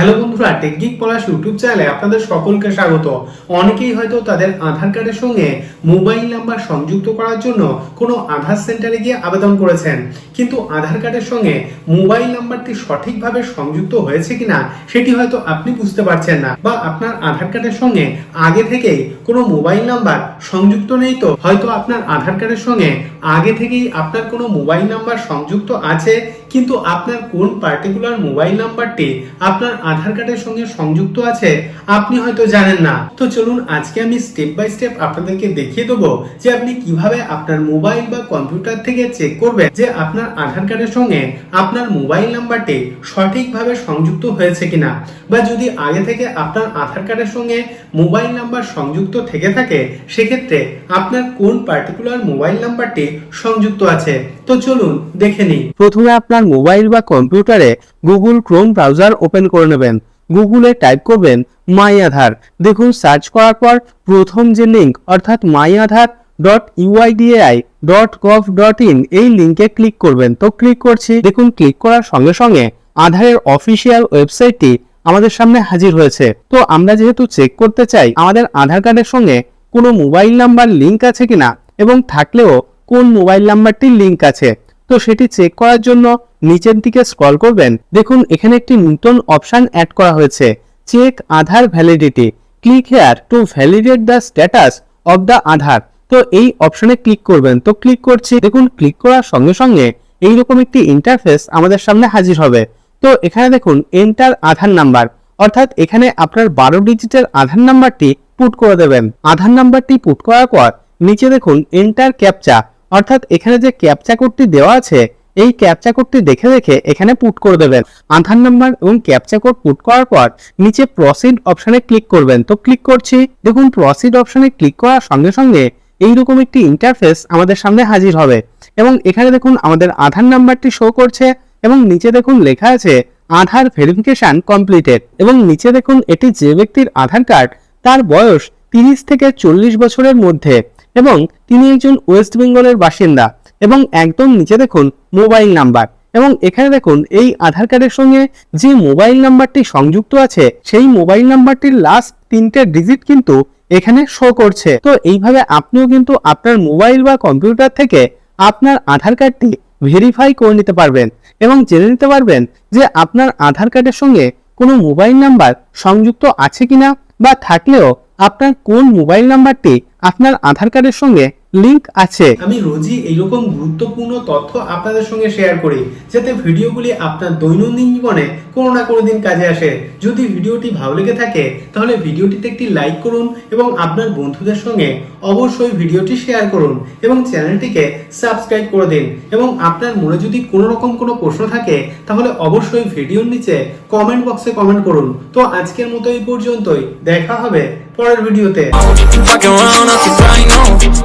Hello বন্ধুরা technique পলাশ YouTube চ্যানেলে আপনাদের সকলকে স্বাগত। অনেকেই হয়তো তাদের আধার কার্ডের সঙ্গে মোবাইল নাম্বার সংযুক্ত করার জন্য কোনো আধার সেন্টারে গিয়ে আবেদন করেছেন। কিন্তু আধার কার্ডের সঙ্গে মোবাইল নাম্বারটি সঠিকভাবে সংযুক্ত হয়েছে কিনা, সেটি হয়তো আপনি বুঝতে পারছেন না। বা আপনার আধার কার্ডের সঙ্গে আগে থেকেই কোনো মোবাইল নাম্বার সংযুক্ত নেই তো? হয়তো আপনার আধার কার্ডের সঙ্গে আগে থেকেই আপনার কোনো মোবাইল নাম্বার সংযুক্ত আছে, কিন্তু আপনার কোন পার্টিকুলার মোবাইল নাম্বারটি আপনার আধার কার্ডের সঙ্গে সংযুক্ত আছে, আপনি হয়তো জানেন না। তো চলুন আজকে আমি স্টেপ বাই স্টেপ আপনাদেরকে দেখিয়ে দেবো যে আপনি কীভাবে আপনার মোবাইল বা কম্পিউটার থেকে চেক করবেন যে আপনার আধার কার্ডের সঙ্গে আপনার মোবাইল নাম্বারটি সঠিকভাবে সংযুক্ত হয়েছে কিনা। বা যদি আগে থেকে আপনার আধার কার্ডের সঙ্গে মোবাইল নাম্বার সংযুক্ত থেকে থাকে, সেক্ষেত্রে আপনার কোন পার্টিকুলার মোবাইল নাম্বারটি সংযুক্ত আছে। তো চলুন দেখে নিই। প্রথমে আপনার মোবাইল বা কম্পিউটারে গুগল ক্রোম ব্রাউজার ওপেন করে নেবেন। গুগলে টাইপ করবেন মাই আধার দেখুন সার্চ করার পর প্রথম যে লিঙ্ক অর্থাৎ my Aadhaar dot UIDAI dot gov dot in এই লিঙ্কে ক্লিক করবেন। তো ক্লিক করছি। দেখুন ক্লিক করার সঙ্গে সঙ্গে আধারের অফিসিয়াল ওয়েবসাইটটি আমাদের সামনে হাজির হয়েছে। তো আমরা যেহেতু চেক করতে চাই, আমাদের আধার কার্ডের সঙ্গে কোনো মোবাইল নাম্বার লিঙ্ক আছে কিনা এবং থাকলেও কোন মোবাইল নাম্বারটির লিঙ্ক আছে? তো সেটি চেক করার জন্য নিচের দিকে স্ক্রল করবেন। দেখুন, এখানে একটি নতুন অপশন অ্যাড করা হয়েছে। Check Aadhaar validity click here to validate the status of the Aadhaar তো এই অপশনে ক্লিক করবেন। তো ক্লিক করছি। দেখুন ক্লিক করার সঙ্গে সঙ্গে এইরকম একটি ইন্টারফেস আমাদের সামনে হাজির হবে। তো এখানে দেখুন এন্টার আধার নাম্বার অর্থাৎ এখানে আপনার বারো ডিজিটের আধার নাম্বারটি পুট করে দেবেন। আধার নাম্বারটি পুট করার পর নিচে দেখুন এন্টার ক্যাপচা অর্থাৎ এখানে যে ক্যাপচা কোডটি দেওয়া আছে, এই ক্যাপচা কোডটি দেখে দেখে এখানে পুট করে দেবেন। আধার নাম্বার এবং ক্যাপচা কোড পুট করার পর নিচে প্রসিড অপশানে ক্লিক করবেন। তো ক্লিক করছি। দেখুন প্রসিড অপশানে ক্লিক করার সঙ্গে সঙ্গে এইরকম একটি ইন্টারফেস আমাদের সামনে হাজির হবে। এবং এখানে দেখুন, আমাদের আধার নাম্বারটি শো করছে এবং নিচে দেখুন, লেখা আছে, আধার ভেরিফিকেশন কমপ্লিটেড এবং নিচে দেখুন, এটি যে ব্যক্তির আধার কার্ড তার বয়স তিরিশ থেকে চল্লিশ বছরের মধ্যে। এবং তিনি একজন ওয়েস্ট বেঙ্গলের বাসিন্দা এবং একদম নিচে দেখুন মোবাইল নাম্বার। এবং এখানে দেখুন এই আধার কার্ডের সঙ্গে যে মোবাইল নাম্বারটি সংযুক্ত আছে, সেই মোবাইল নাম্বারটির লাস্ট তিনটে ডিজিট কিন্তু এখানে শো করছে। তো এইভাবে আপনিও কিন্তু আপনার মোবাইল বা কম্পিউটার থেকে আপনার আধার কার্ডটি ভেরিফাই করে নিতে পারবেন এবং জেনে নিতে পারবেন যে আপনার আধার কার্ডের সঙ্গে কোনো মোবাইল নাম্বার সংযুক্ত আছে কিনা বা থাকলেও আপনার কোন মোবাইল নাম্বারটি আপনার আধার কার্ডের সঙ্গে লিংক আছে। আমি রোজই এইরকম গুরুত্বপূর্ণ তথ্য আপনাদের সঙ্গে শেয়ার করি যাতে ভিডিওগুলি আপনার দৈনন্দিন জীবনে কোনো না কোনো দিন কাজে আসে। যদি ভিডিওটি ভালো লেগে থাকে তাহলে ভিডিওটিতে একটি লাইক করুন এবং আপনার বন্ধুদের সঙ্গে অবশ্যই ভিডিওটি শেয়ার করুন এবং চ্যানেলটিকে সাবস্ক্রাইব করে দিন। এবং আপনার মনে যদি কোনো রকম কোনো প্রশ্ন থাকে তাহলে অবশ্যই ভিডিওর নিচে কমেন্ট বক্সে কমেন্ট করুন। তো আজকের মতো এই পর্যন্তই। দেখা হবে পরের ভিডিওতে। nothing right now